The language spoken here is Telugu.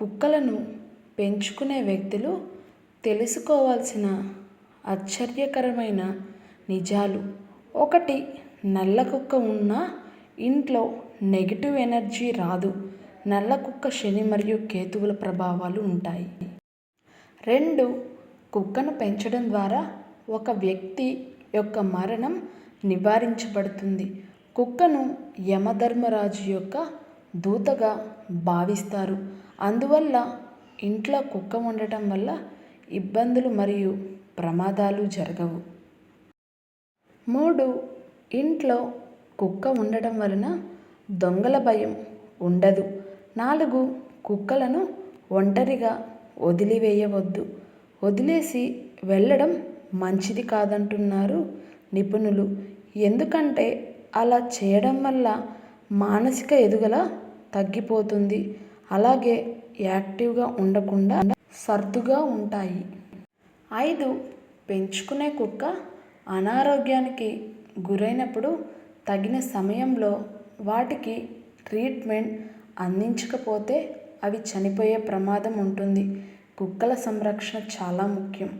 కుక్కలను పెంచుకునే వ్యక్తులు తెలుసుకోవాల్సిన ఆశ్చర్యకరమైన నిజాలు. ఒకటి నల్ల కుక్క ఉన్న ఇంట్లో నెగిటివ్ ఎనర్జీ రాదు. నల్ల కుక్క శని మరియు కేతువుల ప్రభావాలు ఉంటాయి. రెండు కుక్కను పెంచడం ద్వారా ఒక వ్యక్తి యొక్క మరణం నివారించబడుతుంది. కుక్కను యమధర్మరాజు యొక్క దూతగా భావిస్తారు. అందువల్ల ఇంట్లో కుక్క ఉండటం వల్ల ఇబ్బందులు మరియు ప్రమాదాలు జరగవు. మూడు ఇంట్లో కుక్క ఉండటం వలన దొంగల భయం ఉండదు. నాలుగు కుక్కలను ఒంటరిగా వదిలివేయవద్దు. వదిలేసి వెళ్ళడం మంచిది కాదంటున్నారు నిపుణులు. ఎందుకంటే అలా చేయడం వల్ల మానసిక ఎదుగుదల తగ్గిపోతుంది. అలాగే యాక్టివ్గా ఉండకుండా సర్దుగా ఉంటాయి. ఐదు పెంచుకునే కుక్క అనారోగ్యానికి గురైనప్పుడు తగిన సమయంలో వాటికి ట్రీట్మెంట్ అందించకపోతే అవి చనిపోయే ప్రమాదం ఉంటుంది. కుక్కల సంరక్షణ చాలా ముఖ్యం.